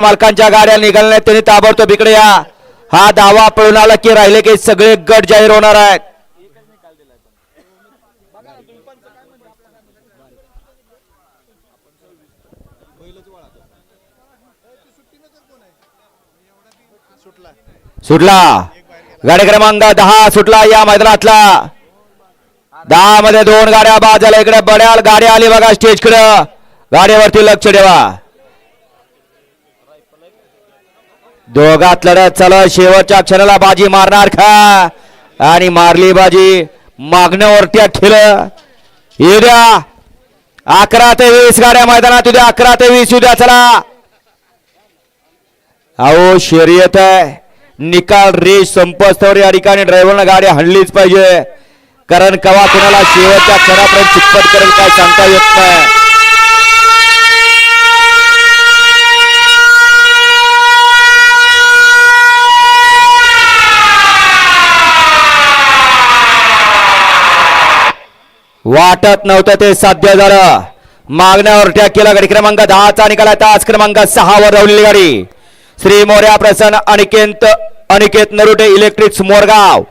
मालकांच्या गाड्या निघाल्या त्यांनी ताबडतोब इकडे या. हा दावा पळून आला की राहिले की सगळे गट जाहीर होणार आहेत. सुटला. गाडी क्रमांक दहा सुटला या मैदानातला. दहा मध्ये दोन गाड्या बाद झाल्या. इकडे बड्याल गाडी आली बघा स्टेजकडे गाडीवरती लक्ष ठेवा. दोघात लढत चालू शेवटच्या क्षणाला बाजी मारणार का आणि मारली बाजी. मागण्यावरती ठेल उद्या अकरा ते वीस गाड्या मैदानात उद्या अकरा ते वीस उद्या चला. अहो शर्यत आहे. निकाल रेस संपस्तवर या ठिकाणी ड्रायव्हरनं गाडी हणलीच पाहिजे. कारण कवा कुणाला शेवटच्या क्षणापर्यंत चिकपट करेल काय सांगता येत नाही. वाटत नव्हतं ते साध्य झालं. मागण्यावर टॅक केला गाडी. क्रमांक दहाचा निकाला तास क्रमांक सहावर राहिलेली गाडी. श्री मोर्या प्रसन्न अनिकेत अनिकेत नरुटे इलेक्ट्रिक्स मोरगाव.